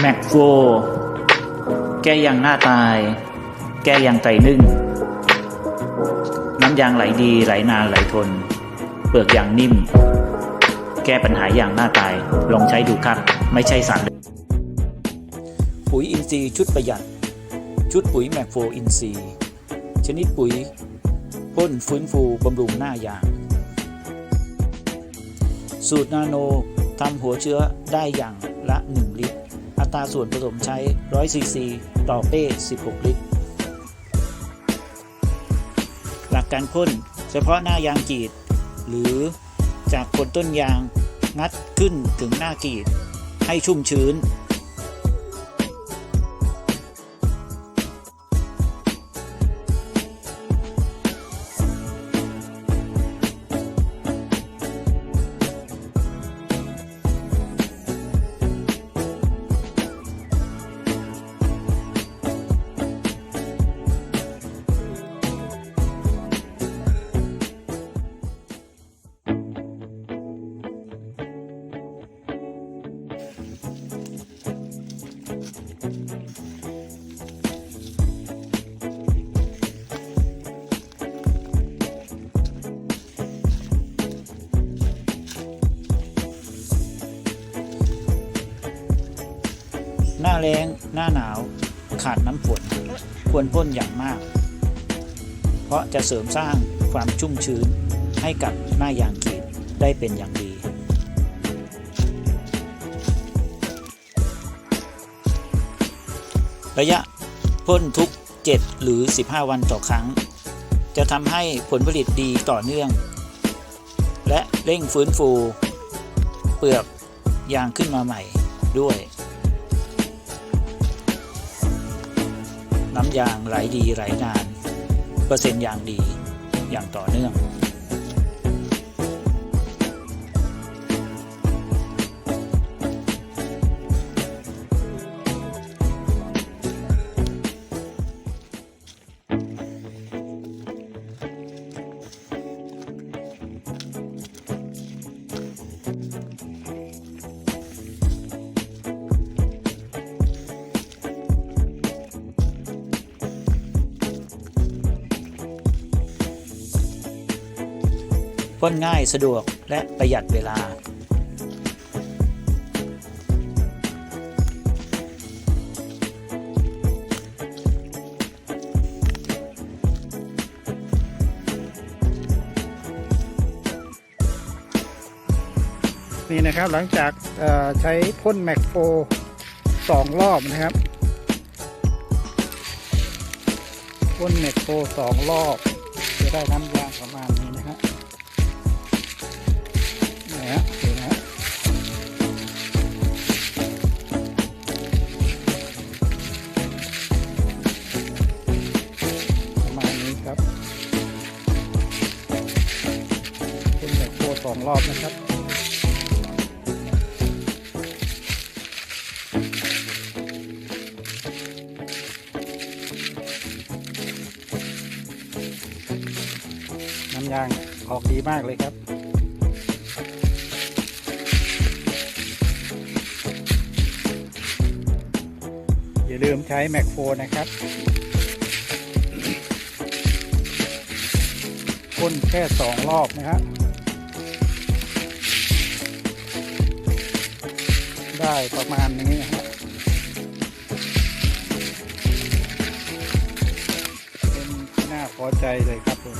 แม็กโฟแก้ยางหน้าตาย แก้ยางไตนึ่ง น้ำยางไหลดีไหลนานไหลทน เปลือกยางนิ่ม แก้ปัญหายางหน้าตาย ลองใช้ดูครับ ไม่ใช่สารปุ๋ยอินทรีย์ชุดประหยัด ชุดปุ๋ยแมกโฟอินทรีย์ชนิดปุ๋ยพ่นฟื้นฟูบำรุงหน้ายาง สูตรนาโนทำหัวเชื้อได้อย่างละ 1 ลิตร ตราส่วนผสมใช้ 100 ซีซี ต่อเป้ 16 ลิตร หลักการพ่นเฉพาะหน้ายางกรีด หรือจากคนต้นยางงัดขึ้นถึงหน้ากรีด ให้ชุ่มชื้น แล้ง หน้าหนาว ขาดน้ำฝน ควรพ่นอย่างมาก เพราะจะเสริมสร้างความชุ่มชื้นให้กับหน้ายางกีดได้เป็นอย่างดีระยะพ่นทุก 7 หรือ 15 วันต่อครั้ง จะทำให้ผลผลิตดีต่อเนื่อง และเร่งฟื้นฟู เปลือกยางขึ้นมาใหม่ด้วย น้ำยางไหลดีไหลนาน เปอร์เซ็นต์ยางดีอย่างต่อเนื่อง พ่นง่ายสะดวกและประหยัดเวลา นี่นะครับหลังจากใช้พ่นแมกโฟสองรอบนะครับพ่นแมกโฟสองรอบ จะได้น้ำยางประมาณนี้นะฮะนี่ สองรอบนะครับน้ำยางออกดีมากเลยครับอย่าลืมใช้แมกโฟนะครับพ่นแค่สองรอบนะครั ได้ประมาณนี้ครับเป็นที่น่าพอใจเลยครับผม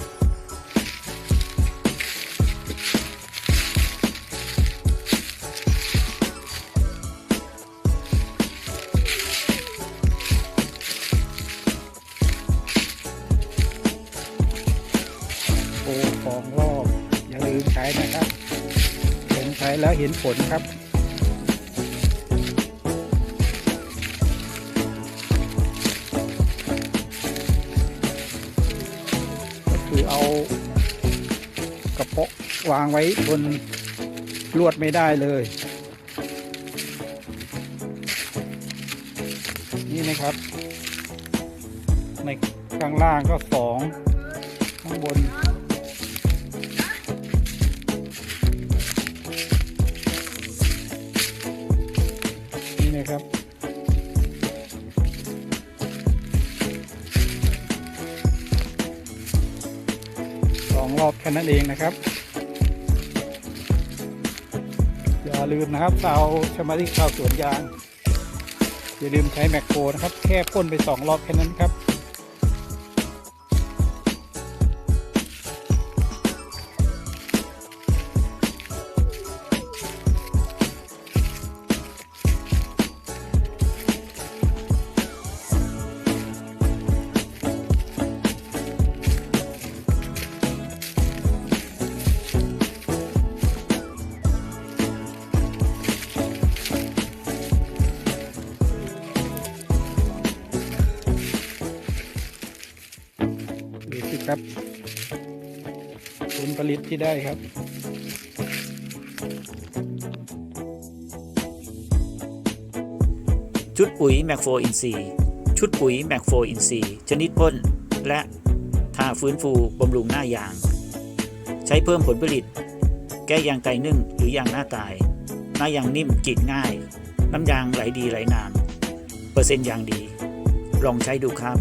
โอ้สองรอบอย่าลืมใช้นะครับ เห็นใช้แล้วเห็นผลครับ เอากระเปาะวางไว้บนลวดไม่ได้เลย นี่นะครับ ในข้างล่างก็สองข้างบนนี่นะครับ รอบแค่นั้นเองนะครับ อย่าลืมนะครับชาวสมาริกชาวสวนยาง อย่าลืมใช้แมคโครนะครับ แค่พ่นไปสองรอบแค่นั้นครับ ครับ ผลผลิตที่ได้ครับชุดปุ๋ยแมกโฟอินซีชุดปุ๋ยแมกโฟอินซีชนิดพ่นและทาฟื้นฟูบำรุงหน้ายาง ใช้เพิ่มผลผลิต แก้ยางไตนึ่งหรือยางหน้าตาย หน้ายางนิ่มกรีดง่าย น้ำยางไหลดีไหลนาน เปอร์เซ็นต์ยางดี ลองใช้ดูครับ